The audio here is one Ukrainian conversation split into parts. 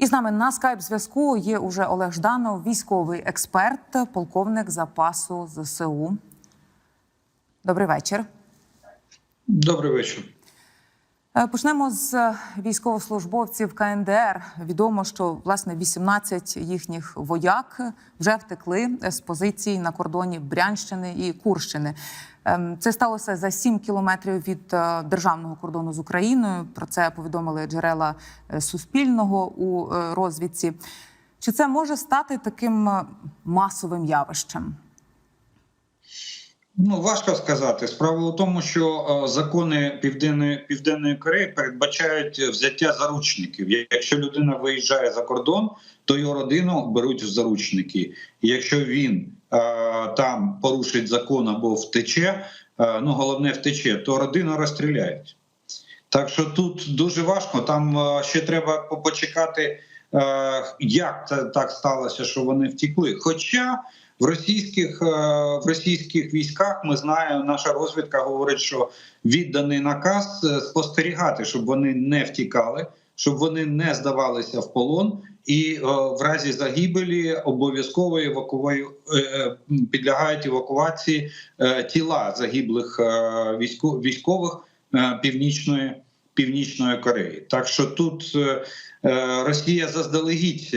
І з нами на скайп зв'язку є уже Олег Жданов, військовий експерт, полковник запасу ЗСУ. Добрий вечір. Добрий вечір. Е, Почнемо з військовослужбовців КНДР. Відомо, що власне 18 їхніх вояк вже втекли з позицій на кордоні Брянщини і Курщини. Ем, Це сталося за 7 кілометрів від е, державного кордону з Україною. Про це повідомили джерела е, Суспільного у е, розвідці. Чи це може стати таким масовим явищем? Ну важко сказати. Справа у тому, що закони Південної Південної Кореї передбачають взяття заручників. Якщо людина виїжджає за кордон, то його родину беруть в заручники. Якщо він там порушить закон або втече, е, ну головне втече, то родину розстріляють. Так що тут дуже важко. Там е, ще треба почекати, е, як так сталося, що вони втекли. Хоча в російських е, в російських військах ми знаємо, наша розвідка говорить, що відданий наказ е, спостерігати, щоб вони не втікали, щоб вони не здавалися в полон, і е, в разі загибелі обов'язково евакую... е, е, підлягають евакуації тіла загиблих військо- військових північної північної Кореї. Так що тут Росія заздалегідь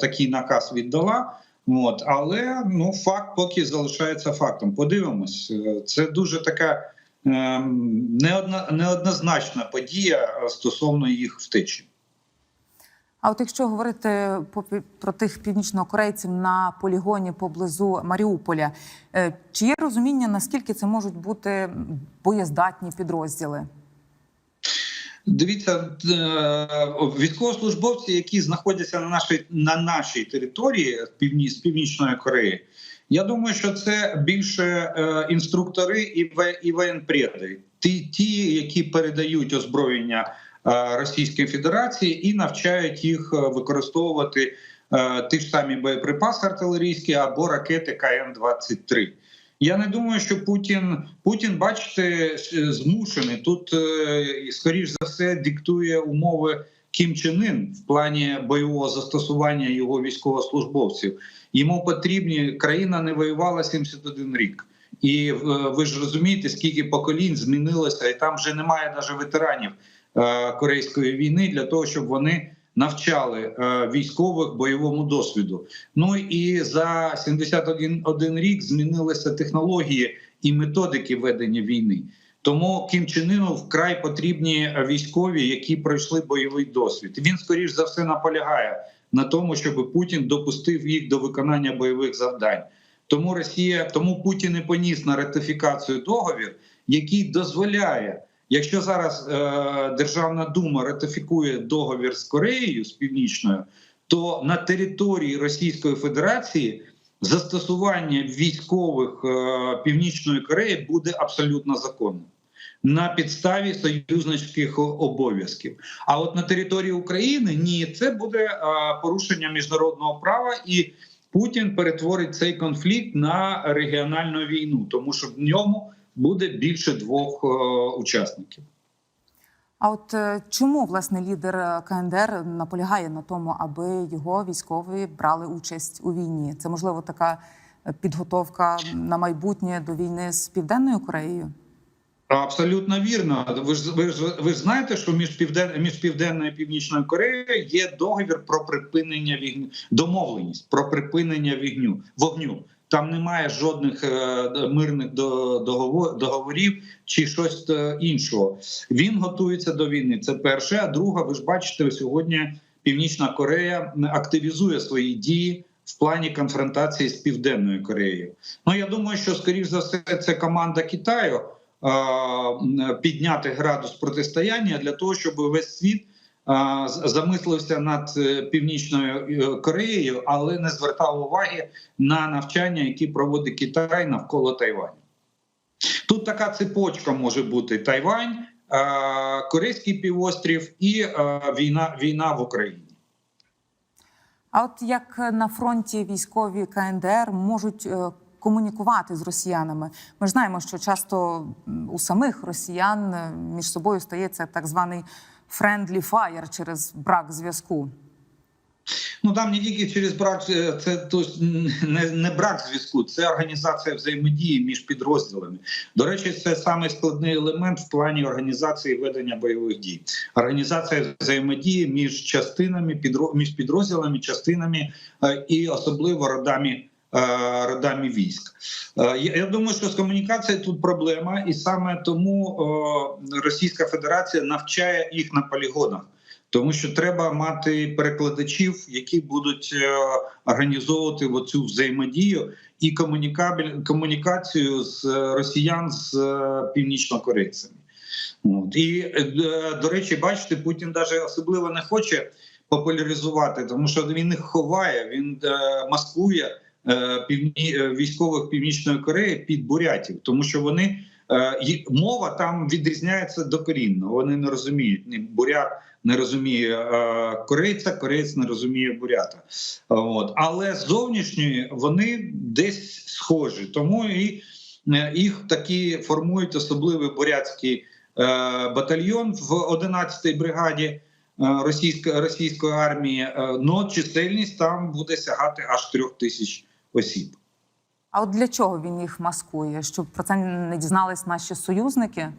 такий наказ віддала. От, але ну факт поки залишається фактом. Подивимось, це дуже така ем, неоднозначна подія стосовно їх втечі. А от якщо говорити про тих північнокорейців на полігоні поблизу Маріуполя, е, чи є розуміння, наскільки це можуть бути боєздатні підрозділи? Дивіться, е, військовослужбовці, які знаходяться на нашій на нашій території з півні з північної Кореї. Я думаю, що це більше е, інструктори і і воєнпреди. Ті, ті, які передають озброєння Російської Федерації і навчають їх е, використовувати е, ті ж самі боєприпаси артилерійські або ракети КН 23 я не думаю, що Путін Путін, бачите, змушений тут, е, скоріш за все, диктує умови Кім Чен Ін в плані бойового застосування його військовослужбовців. Йому потрібні країна не воювала 71 рік. І е, ви ж розумієте, скільки поколінь змінилося, і там вже немає навіть ветеранів е, корейської війни для того, щоб вони навчали е, військових бойовому досвіду. Ну і за 71 один рік змінилися технології і методики ведення війни. Тому Кім Чен Іну вкрай потрібні військові, які пройшли бойовий досвід. Він скоріш за все наполягає на тому, щоб Путін допустив їх до виконання бойових завдань. Тому Росія, тому Путін і поніс на ратифікацію договір, який дозволяє. Якщо зараз е, Державна дума ратифікує договір з Кореєю з північною, то на території Російської Федерації застосування військових е, Північної Кореї буде абсолютно законним на підставі союзничських обов'язків. А от на території України ні, це буде е, порушення міжнародного права і. Путін перетворить цей конфлікт на регіональну війну, тому що в ньому буде більше двох е, учасників. А от е, чому власне лідер е, КНДР наполягає на тому, аби його військові брали участь у війні? Це можливо така підготовка на майбутнє до війни з Південною Кореєю? Абсолютно вірно. Ви ж ви ж ви ж знаєте, що між півден між південною і північною Кореєю є договір про припинення вігню, домовленість про припинення вігню вогню. Там немає жодних е, мирних договор, договорів чи щось е, іншого. Він готується до війни. Це перше. А друге, ви ж бачите, сьогодні Північна Корея активізує свої дії в плані конфронтації з Південною Кореєю. Ну я думаю, що скоріш за все це команда Китаю підняти градус протистояння для того, щоб весь світ замислився над е, північною е, Кореєю, але не звертав уваги на навчання, які проводить Китай навколо Тайваню. Тут така цепочка може бути Тайвань, е, Корейський півострів і війна, війна в Україні. А от як на фронті військові КНДР можуть комунікувати з росіянами? Ми ж знаємо, що часто у самих росіян між собою стається так званий friendly fire через брак зв'язку. Ну там не тільки через брак, е, це то не, не брак зв'язку, це організація взаємодії між підрозділами. До речі, це самий складний елемент в плані організації ведення бойових дій. Організація взаємодії між частинами, підро, між підрозділами, частинами е, і особливо родами. Е, Родами військ, Е, я думаю, що з комунікацією тут проблема, і саме тому Російська Федерація навчає їх на полігонах тому що треба мати перекладачів, які будуть е, організовувати оцю взаємодію і комунікацію з росіян з північнокорейцями. От. І до речі, бачите, Путін навіть особливо не хоче популяризувати, тому що він їх ховає, він маскує півні, е, військових північної Кореї під бурятів, тому що вони е, мова там відрізняється докорінно. Вони не розуміють бурят не розуміє е, корейця, кореєць не розуміє бурята. От. Але зовнішні вони десь схожі, тому і е, їх такі формують особливий бурятський е, батальйон в 11-й бригаді е, російської, російської армії. Е, но чисельність там буде сягати аж трьох тисяч осіб. А от для чого він їх маскує? Щоб про це не дізнались наші союзники?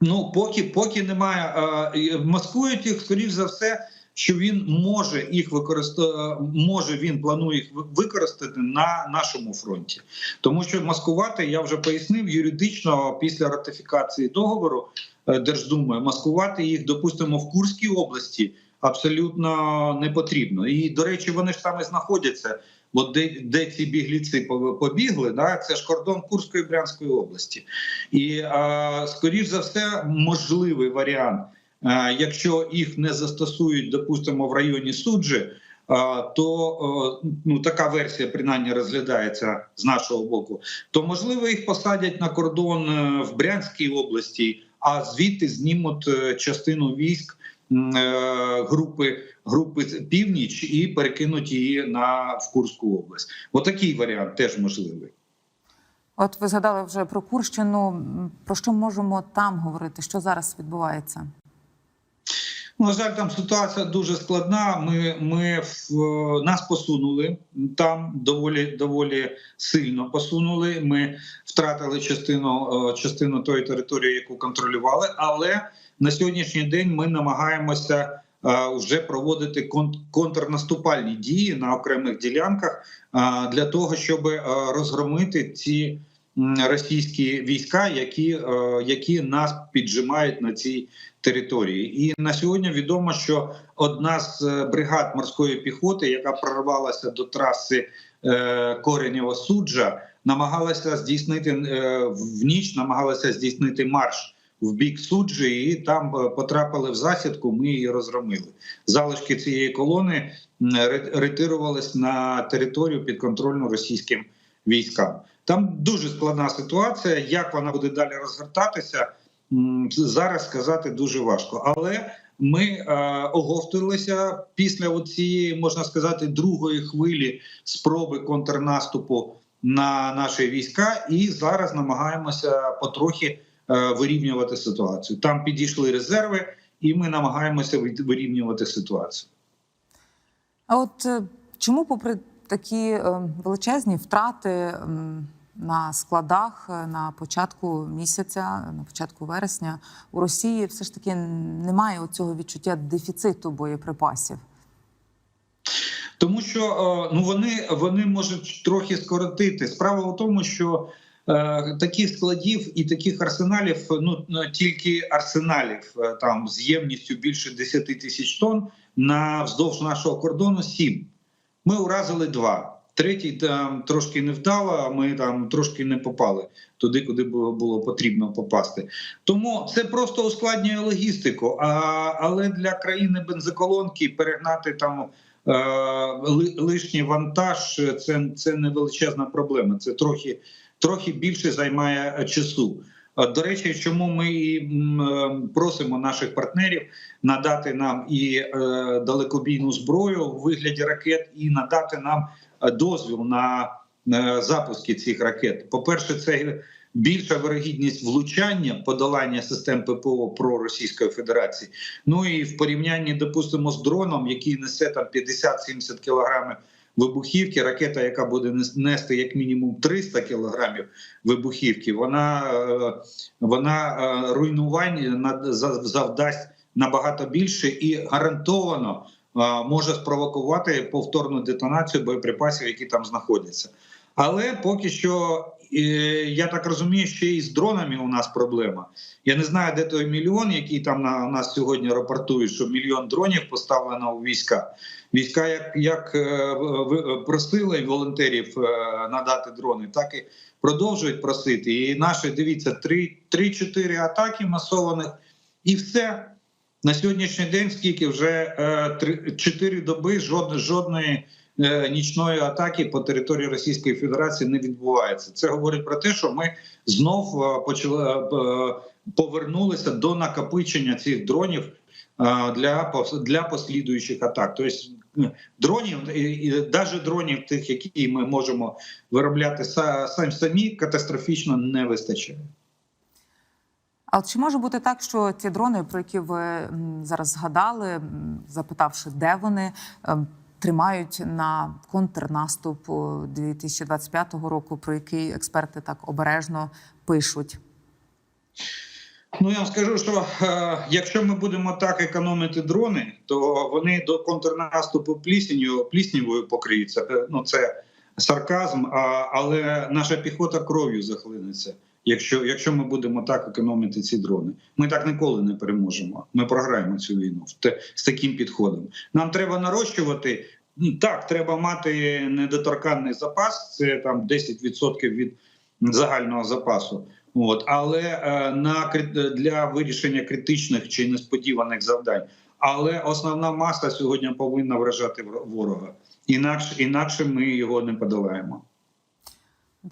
Ну, поки поки немає, е, маскують їх, скоріш за все, що він може їх використати, може він планує їх використати на нашому фронті, тому що маскувати я вже пояснив юридично після ратифікації договору е, Держдумою, маскувати їх, допустимо, в Курській області абсолютно не потрібно. І до речі, вони ж там і знаходяться. От де, де ці бігліці побігли, да, це ж кордон Курської і Брянської області. І а, скоріш за все, можливий варіант, а, якщо їх не застосують, допустимо, в районі суджі, то ну така версія принаймні розглядається з нашого боку. То можливо їх посадять на кордон е, в Брянській області, а звідти знімуть е, частину військ е, групи групи північ і перекинуть її на в Курську область. Отакий варіант теж можливий. От ви згадали вже про Курщину. Про що можемо там говорити? Що зараз відбувається? Ну, На жаль, там ситуація дуже складна. Ми, ми в, нас посунули там доволі доволі сильно посунули. Ми втратили частину е, частину тої території, яку контролювали. Але на сьогоднішній день ми намагаємося е, вже проводити кон- контрнаступальні дії на окремих ділянках е, для того, щоб е, розгромити ці російські війська, які, які нас піджимають на цій території. І на сьогодні відомо, що одна з бригад морської піхоти, яка прорвалася до траси Коренєва суджа, намагалася здійснити в ніч, намагалася здійснити марш в бік суджі, і там е, потрапили в засідку. Ми її розгромили. Залишки цієї колони ретирувались на територію підконтрольну російським військам. Там дуже складна ситуація. Як вона буде далі розгортатися? Зараз сказати дуже важко, але ми е, оговтувалися після цієї, можна сказати, другої хвилі спроби контрнаступу на наші війська, і зараз намагаємося потрохи вирівнювати ситуацію. Там підійшли резерви, і ми намагаємося вирівнювати ситуацію. А от е, чому, попри такі е, величезні втрати на складах е, на початку місяця, на початку вересня, у Росії все ж таки немає цього відчуття дефіциту боєприпасів? Тому що е, ну вони, вони можуть трохи скоротити. Справа в тому, що е, таких складів і таких арсеналів, ну ну, тільки арсеналів е, там з ємністю більше 10 тисяч тонн на вздовж нашого кордону сім. Ми уразили два. Третій там трошки не вдало, а ми там трошки не попали туди, куди було потрібно попасти. Тому це просто ускладнює логістику. А, але для країни бензоколонки перегнати там е, лишній вантаж це, це не величезна проблема. Це трохи, трохи більше займає е, часу. Е, До речі, чому ми і е, просимо наших партнерів надати нам і далекобійну зброю у вигляді ракет, і надати нам дозвіл на запуски цих ракет. По перше, це більша вирогідність влучання подолання систем ППО про Російської Федерації. Ну і в порівнянні, допустимо, з дроном, який несе там 50-70 кілограмів вибухівки, ракета, яка буде нести як мінімум 300 кілограмів вибухівки, вона, е, вона е, руйнувань завдасть набагато більше і гарантовано е, може спровокувати повторну детонацію боєприпасів, які там знаходяться. Але поки що, я так розумію, ще і з дронами у нас проблема. Я не знаю, де той мільйон, який там на у нас сьогодні рапортують, що мільйон дронів поставлено у війська. Війська, як, як е, просили волонтерів е, надати дрони, так і продовжують просити. І наші дивіться, три- 3-4 атаки масованих, і все. На сьогоднішній день, скільки вже е, 4 доби жод, жодної е, нічної атаки по території Російської Федерації не відбувається. Це говорить про те, що ми знов е, почали е, повернулися до накопичення цих дронів е, для для послідуючих атак. Тобто е, дронів і, навіть дронів, тих, які ми можемо виробляти са- сам самі, катастрофічно не вистачає. А от чи може бути так, що ті дрони, про які ви зараз згадали, запитавши, де вони, ем, тримають на контрнаступ о, 2025 року, про який експерти так обережно пишуть? Ну я вам скажу, що е, якщо ми будемо так економити дрони, то вони до контрнаступу плісню пліснявою покриються. Е, Ну це сарказм, а, але наша піхота кров'ю захлинеться. Якщо, якщо ми будемо так економити ці дрони, ми так ніколи не переможемо. Ми програємо цю війну з таким підходом. Нам треба нарощувати. Ну, Так, треба мати недоторканний запас, це там 10% від загального запасу. От але е, на для вирішення критичних чи несподіваних завдань. Але основна маса сьогодні повинна вражати ворога. Інакше інакше ми його не подолаємо.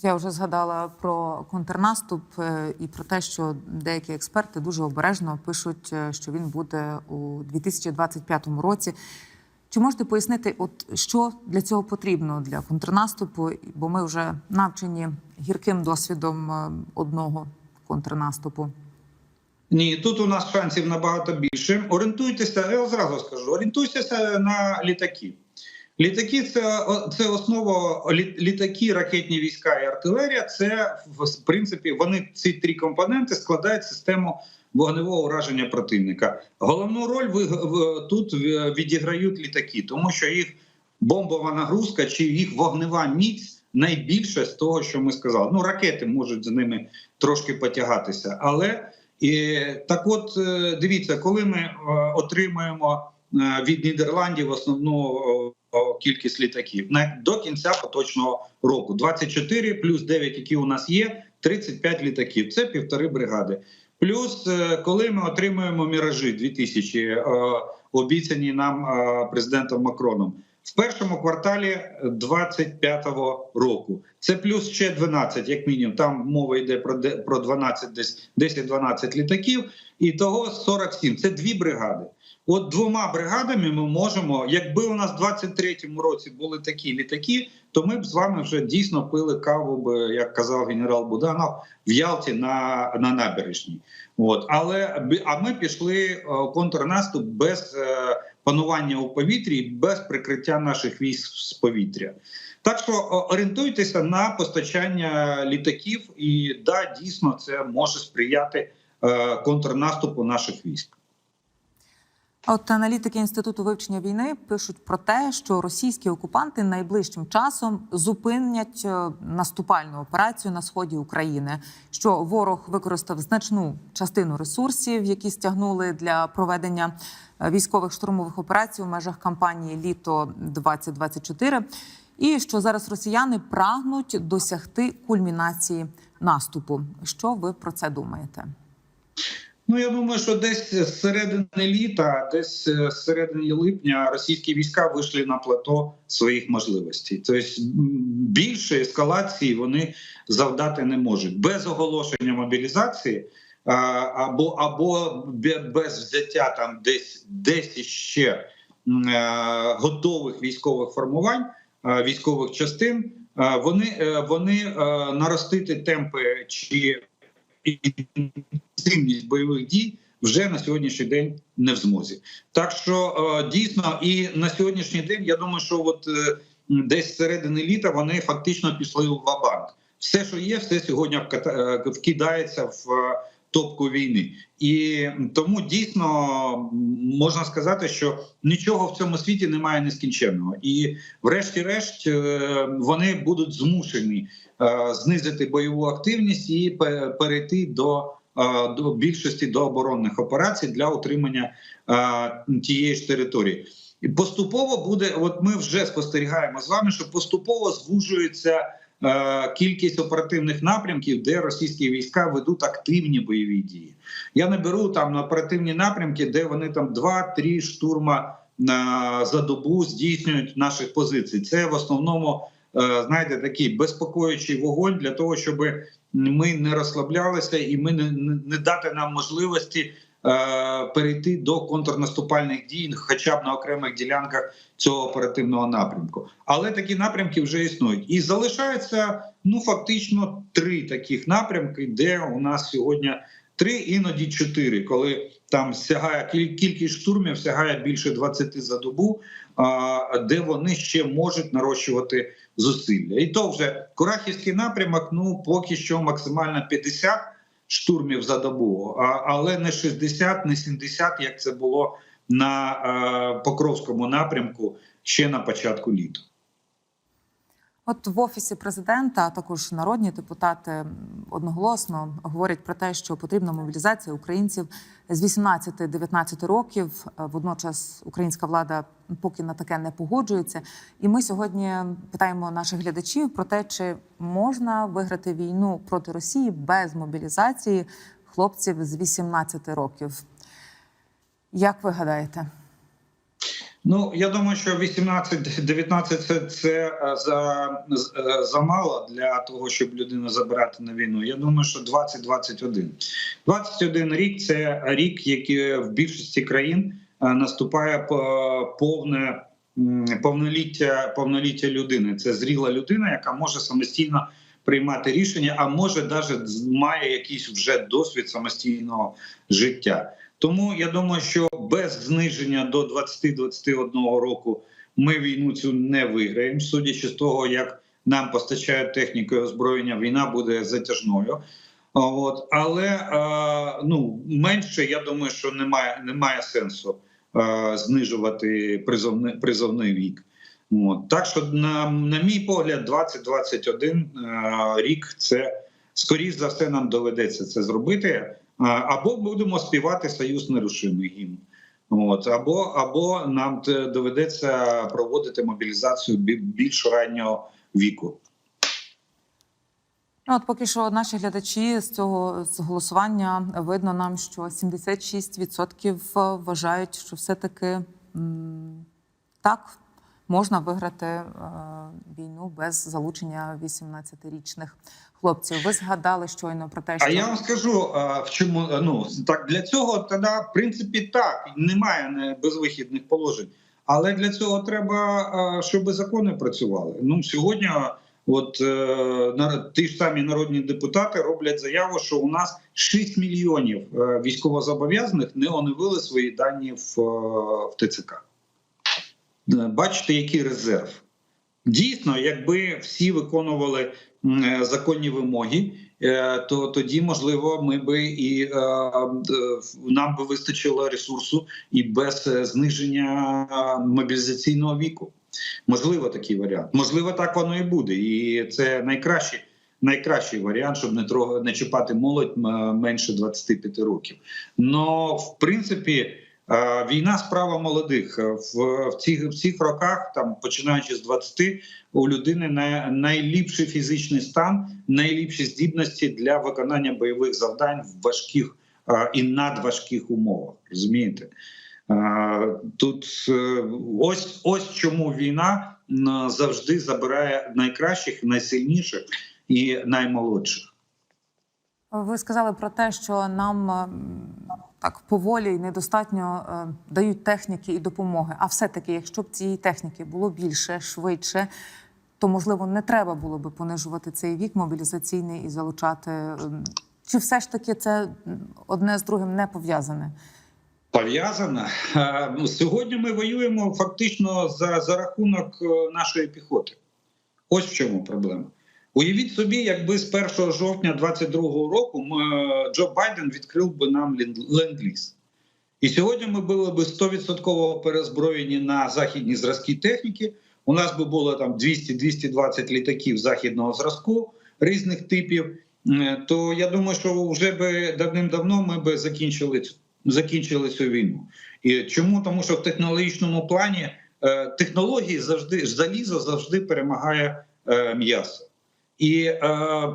Я вже згадала про контрнаступ е, і про те, що деякі експерти дуже обережно пишуть, е, що він буде у 2025 році. Чи можете пояснити, от що для цього потрібно для контрнаступу? Бо ми вже навчені гірким досвідом е, одного контрнаступу. Ні, тут у нас шансів набагато більше. Орієнтуйтеся, я зразу скажу, орієнтуйтеся на літаки. Літаки це, це основа літаки, ракетні війська і артилерія. Це в принципі вони ці три компоненти складають систему вогневого ураження противника. Головну роль ви, в- тут е, відіграють літаки, тому що їх бомбова нагрузка чи їх вогнева міць найбільше з того, що ми сказали. Ну ракети можуть з ними трошки потягатися, але і так, от е, дивіться, коли ми е, отримуємо е, від Нідерландів основну е, кількість літаків до кінця поточного року, 24 плюс 9, які у нас є, 35 літаків. Це півтори бригади. Плюс, е, коли ми отримуємо міражі 2000, е, обіцяні нам е, президентом Макроном. В першому кварталі 25-го року це плюс ще 12, як мінімум. Там мова йде про де- про 12, десь 10-12 літаків, і того 47. Це дві бригади. От двома бригадами ми можемо, якби у нас в 23-му році були такі літаки, то ми б з вами вже дійсно пили каву, б, як казав генерал Буданов, в Ялті на, на набережній. От але а ми пішли е, контрнаступ без е, панування у повітрі, без прикриття наших військ з повітря. Так що орієнтуйтеся на постачання літаків, і да, дійсно це може сприяти е, контрнаступу наших військ. От аналітики інституту вивчення війни пишуть про те, що російські окупанти найближчим часом зупинять е, наступальну операцію на сході України. Що ворог використав значну частину ресурсів, які стягнули для проведення е, військових штурмових операцій у межах кампанії Літо 2024 і що зараз росіяни прагнуть досягти кульмінації наступу. Що ви про це думаєте? Ну я думаю, що десь з середини літа, десь е, з середини липня російські війська вийшли на плато своїх можливостей. Тобто більше ескалації вони завдати не можуть без оголошення мобілізації. Або або без взяття там десь десь іще е, готових військових формувань, е, військових частин, е, вони, е, вони е, наростити темпи чи інтенсивність бойових дій вже на сьогоднішній день не в змозі. Так що е, дійсно, і на сьогоднішній день я думаю, що от е, десь середини літа вони фактично пішли у вабанк. Все, що є, все сьогодні е, вкидається в топку війни, і тому дійсно можна сказати, що нічого в цьому світі немає нескінченного, і врешті-решт вони будуть змушені знизити бойову активність і перейти до, е, до більшості до оборонних операцій для утримання е, тієї ж території. І поступово буде, от ми вже спостерігаємо з вами, що поступово звужується е, кількість оперативних напрямків, де російські війська ведуть активні бойові дії. Я не беру там на оперативні напрямки, де вони там 2-3 штурма на за добу здійснюють наших позицій. Це в основному е, знаєте такий безпокоючий вогонь для того, щоб ми не розслаблялися і ми не, не, дати нам можливості е, перейти до контрнаступальних дій, хоча б на окремих ділянках цього оперативного напрямку. Але такі напрямки вже існують, і залишається ну фактично три таких напрямки, де у нас сьогодні три, іноді чотири, коли там сягає кіль- кількість штурмів, сягає більше 20 за добу, де вони ще можуть нарощувати зусилля. І то вже Курахівський напрямок, ну поки що максимально 50 штурмів за добу, але не 60, не 70, як це було на е, Покровському напрямку ще на початку літа. От в офісі президента, а також народні депутати одноголосно говорять про те, що потрібна мобілізація українців з 18-19 років. Е, Водночас українська влада поки на таке не погоджується. І ми сьогодні питаємо наших глядачів про те, чи можна виграти війну проти Росії без мобілізації хлопців з 18 років. Як ви гадаєте? Ну я думаю, що 18-19 це, це е, за е, замало для того, щоб людину забирати на війну. Я думаю, що 20-21. 21 рік це рік, який в більшості країн е, наступає по- повне повноліття, повноліття людини. Це зріла людина, яка може самостійно приймати рішення, а може навіть має якийсь вже досвід самостійного життя. Тому я думаю, що без зниження до 20-21 року ми війну цю не виграємо. Судячи з того, як нам постачають техніку і озброєння, війна буде затяжною. От але ну менше, я думаю, що немає, немає сенсу знижувати призовний призовний вік. От. Так що, на, на мій погляд, 20-21 е, рік це скоріш за все нам доведеться це зробити. А, Або будемо співати союз нерушимий гімн. От або або нам доведеться проводити мобілізацію більш раннього віку. Ну, от поки що наші глядачі з цього з голосування видно нам, що 76% вважають, що все-таки так можна виграти е, війну без залучення 18-річних хлопців. Ви згадали щойно про те, що А я вам скажу, в чому ну так для цього тоді, в принципі, так немає не безвихідних положень. Але для цього треба, щоб закони працювали. Ну сьогодні, от е, ті ж самі народні депутати роблять заяву, що у нас 6 мільйонів е, військовозобов'язаних не оновили свої дані в, е, в ТЦК. Е, Бачите, який резерв. Дійсно, якби всі виконували е, законні вимоги, е, то тоді, можливо, ми би і е, нам би вистачило ресурсу і без е, зниження е, мобілізаційного віку. Можливо, такий варіант. Можливо, так воно і буде. І це найкращий, найкращий варіант, щоб не трогати, не чіпати молодь менше 25 років. Но в принципі. Е, Війна справа молодих Е, в, в цих в цих роках, там починаючи з 20, у людини най, найліпший фізичний стан, найліпші здібності для виконання бойових завдань в важких е, і надважких умовах. Розумієте? Е, Тут ось ось чому війна завжди забирає найкращих, найсильніших і наймолодших. ви сказали про те, що нам так поволі і недостатньо е, дають техніки і допомоги. А все-таки, якщо б цієї техніки було більше, швидше, то можливо не треба було би понижувати цей вік мобілізаційний і залучати. ем, Чи все ж таки це одне з другим не пов'язане? Пов'язана Е, ну, сьогодні. Ми воюємо фактично за, за рахунок е, нашої піхоти. Ось в чому проблема. Уявіть собі, якби з 1 жовтня 2022 року е, Джо Байден відкрив би нам ленд- ленд-ліз. І сьогодні ми були б 100% перезброєні на західні зразки техніки. У нас би було там 200-220 літаків західного зразку різних типів. Е, То я думаю, що вже би давним-давно ми би закінчили закінчили цю війну. І чому? Тому що в технологічному плані е, технології завжди залізо завжди перемагає м'ясо. І е,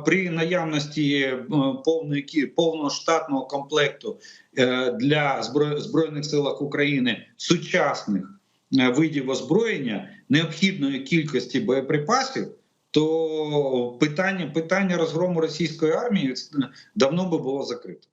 при наявності е, повної повного штатного комплекту е, для збро... збройних силах України сучасних е, видів озброєння необхідної кількості боєприпасів, то питання, питання розгрому російської армії давно би було закрито.